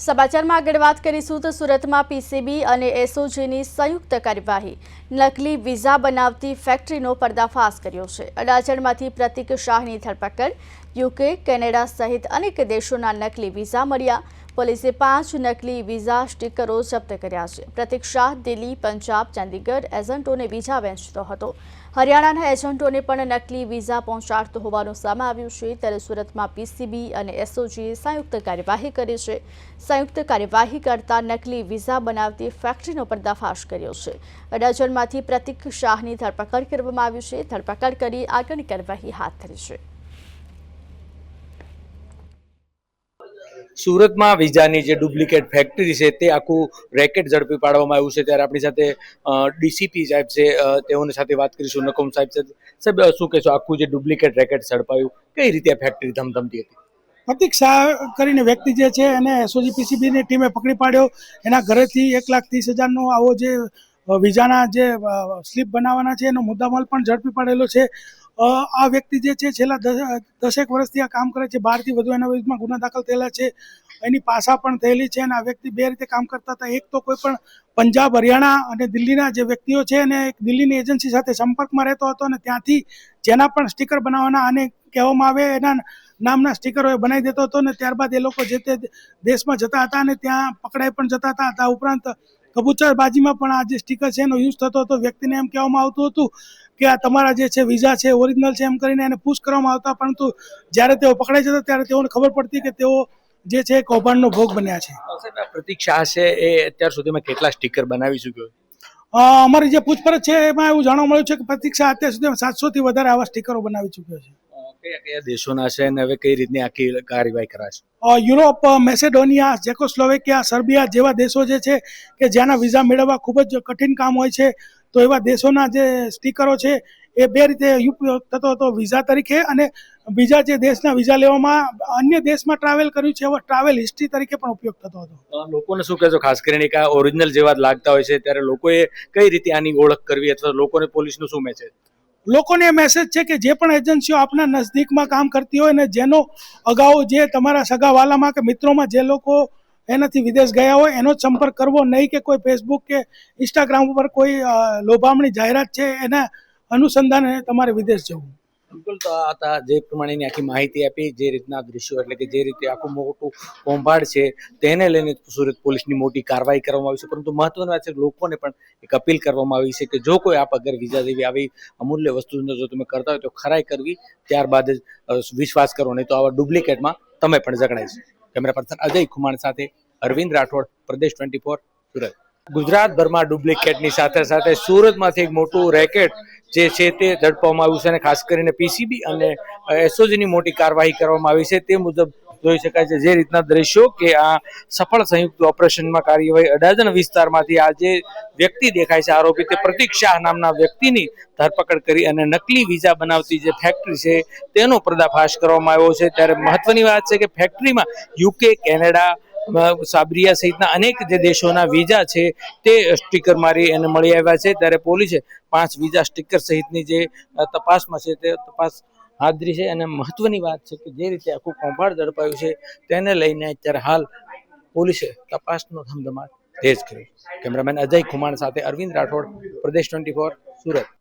સમાચારમાં આગળ વાત કરીશું તો સુરતમાં પીસીબી અને એસઓજીની સંયુક્ત કાર્યવાહી. નકલી વિઝા બનાવતી ફેક્ટરીનો પર્દાફાશ કર્યો છે. અડાજણમાંથી પ્રતિક શાહની ધરપકડ. યુકે, કેનેડા સહિત અનેક દેશોના નકલી વિઝા મળ્યા. પોલીસે પાંચ નકલી વિઝા સ્ટીકરો જપ્ત કર્યા છે. પ્રતિક શાહ દિલ્હી, પંજાબ, ચંદીગઢ એજન્ટોને વિઝા વહેંચતો હતો. હરિયાણાના એજન્ટોને પણ નકલી વિઝા પહોંચાડતો હોવાનું સામે આવ્યું છે. ત્યારે સુરતમાં પીસીબી અને એસઓજીએ સંયુક્ત કાર્યવાહી કરી છે. સંયુક્ત કાર્યવાહી કરતા નકલી વિઝા બનાવતી ફેક્ટરીનો પર્દાફાશ કર્યો છે. અડાજણમાંથી પ્રતિક શાહની ધરપકડ કરવામાં આવી છે. ધરપકડ કરી આગળની કાર્યવાહી હાથ ધરી છે. સુરતમાં વિઝાની જે ડુપ્લિકેટ ફેક્ટરી છે તે આખું રેકેટ ઝડપી પાડવામાં આવ્યું છે. ત્યારે આપણી સાથે ડીસીપી સાહેબ છે તેઓની સાથે વાત કરીશું. નકમ સાહેબ સાહેબ શું કહેશો? આખું જે ડુપ્લિકેટ રેકેટ ઝડપાયું, કઈ રીતે ફેક્ટરી ધમધમતી હતી? પ્રતિક શાહ કરીને વ્યક્તિ જે છે, એને એસઓજી, પીસીબીની ટીમે પકડી પાડ્યો. એના ઘરેથી એક લાખ ત્રીસ હજારનો આવો જે વિઝાના જે સ્લીપ બનાવવાના છે, એનો મુદ્દામાલ પણ ઝડપી પાડેલો છે. આ વ્યક્તિ જે છે, છેલ્લા દસ- દસેક વર્ષથી આ કામ કરે છે. બારથી વધુ એના વિરુદ્ધમાં ગુના દાખલ થયેલા છે. એની પાસા પણ થયેલી છે અને આ વ્યક્તિ બે રીતે કામ કરતા હતા. એક તો કોઈ પણ પંજાબ, હરિયાણા અને દિલ્હીના જે વ્યક્તિઓ છે અને એક દિલ્હીની એજન્સી સાથે સંપર્કમાં રહેતો હતો અને ત્યાંથી જેના પણ સ્ટીકર બનાવવાના અને કહેવામાં આવે એના નામના સ્ટીકરો એ બનાવી દેતો હતો ને ત્યારબાદ એ લોકો જે તે દેશમાં જતા હતા અને ત્યાં પકડાઈ પણ જતા હતા. આ ઉપરાંત કબૂતરબાજીમાં પણ આ જે સ્ટીકર છે એનો યુઝ થતો હતો. વ્યક્તિને એમ કહેવામાં આવતું હતું કે આ તમારા જે છે વિઝા છે ઓરિજિનલ છે એમ કરીને એને પુશ કરવામાં આવતા પરંતુ જ્યારે તેઓ પકડાઈ જતા ત્યારે તેઓને ખબર પડતી કે તેઓ જે છે કૌભાંડનો ભોગ બન્યા છે. પ્રતિક્ષા પ્રતિક શાહ છે એ અત્યાર સુધીમાં કેટલા સ્ટીકર બનાવી ચૂક્યો અમારી જે પૂછપરછ છે એમાં એવું જાણવા મળ્યું છે કે પ્રતિક્ષા અત્યાર સુધી સાતસો થી વધારે આવા સ્ટીકરો બનાવી ચૂક્યો છે. કયા કયા દેશોના છે અને હવે કઈ રીતની આખી કાર્યવાહી કરાશે? યુરોપ મેસેડોનિયા, જેકોસ્લોવેકિયા, સર્બિયા જેવા દેશો જે છે કે જ્યાંના વિઝા મેળવવા ખૂબ જ કઠિન કામ હોય છે, તો એવા દેશોના જે સ્ટીકરો છે, એ બે રીતે ઉપયોગ થતો હતો. વિઝા તરીકે અને બીજા જે દેશના વિઝા લેવામાં અન્ય દેશમાં ટ્રાવેલ કર્યું છે એવા ટ્રાવેલ હિસ્ટ્રી તરીકે પણ ઉપયોગ થતો હતો. લોકોને શું કહેશો? ખાસ કરીને કે ઓરિજિનલ જેવા લાગતા હોય છે, ત્યારે લોકોએ કઈ રીતે આની ઓળખ કરવી અથવા લોકોને પોલીસનું શું મેસેજ લોકોને એ મેસેજ છે કે જે પણ એજન્સીઓ આપના નજદીકમાં કામ કરતી હોય ને જેનો અગાઉ જે તમારા સગાવાલામાં કે મિત્રોમાં જે લોકો એનાથી વિદેશ ગયા હોય, એનો જ સંપર્ક કરવો નહીં કે કોઈ ફેસબુક કે ઇન્સ્ટાગ્રામ ઉપર કોઈ લોભામણી જાહેરાત છે એના અનુસંધાને તમારે વિદેશ જવું. બિલકુલ તો આ જે પ્રમાણેની આખી માહિતી આપી, જે રીતના દ્રશ્યો એટલે કે જે રીતે આખું મોટું કૌભાંડ છે તેને લઈને સુરત પોલીસની મોટી કાર્યવાહી કરવામાં આવી છે. પરંતુ મહત્વની વાત છે લોકોને પણ એક અપીલ કરવામાં આવી છે કે જો કોઈ આપ અગર વિઝા જેવી આવી અમૂલ્ય વસ્તુનો જો તમે કરતા હોય તો ખરાઈ કરવી, ત્યારબાદ જ વિશ્વાસ કરો નહીં તો આવા ડુપ્લિકેટમાં તમે પણ જકડાય છે. કેમેરા પર્સન અજય ખુમાણ સાથે અરવિંદ રાઠોડ, પ્રદેશ ટ્વેન્ટી ફોર, સુરત. ગુજરાતભરમાં ડુપ્લિકેટની સાથે સાથે સુરતમાંથી એક મોટું રેકેટ જે છે તે ઝડપવામાં આવ્યું છે અને ખાસ કરીને પીસીબી અને એસઓજીની મોટી કાર્યવાહી કરવામાં આવી છે તે મુજબ જોઈ શકાય છે જે રીતના દ્રશ્યો કે આ સફળ સંયુક્ત ઓપરેશનમાં કાર્યવાહી અડાજણ વિસ્તારમાંથી આ જે વ્યક્તિ દેખાય છે આરોપી તે પ્રતિક શાહ નામના વ્યક્તિની ધરપકડ કરી અને નકલી વિઝા બનાવતી જે ફેક્ટરી છે તેનો પર્દાફાશ કરવામાં આવ્યો છે. ત્યારે મહત્વની વાત છે કે ફેક્ટરીમાં યુકે, કેનેડા સાબરિયા સહિતના અનેક જે દેશોના વિઝા છે, તે સ્ટીકર મારી એને મળી આવ્યા છે. ત્યારે પોલીસે પાંચ વિઝા સ્ટીકર સહિતની જે તપાસમાં છે, તે તપાસ હાથ છે. અને મહત્વની વાત છે કે જે રીતે આખું કૌભાંડ ઝડપાયું છે, તેને લઈને અત્યારે હાલ પોલીસે તપાસનો ધમધમાટ તેજ કર્યો કેમેરામેન અજય કુમાર સાથે અરવિંદ રાઠોડ, પ્રદેશ ટ્વેન્ટી ફોર, સુરત.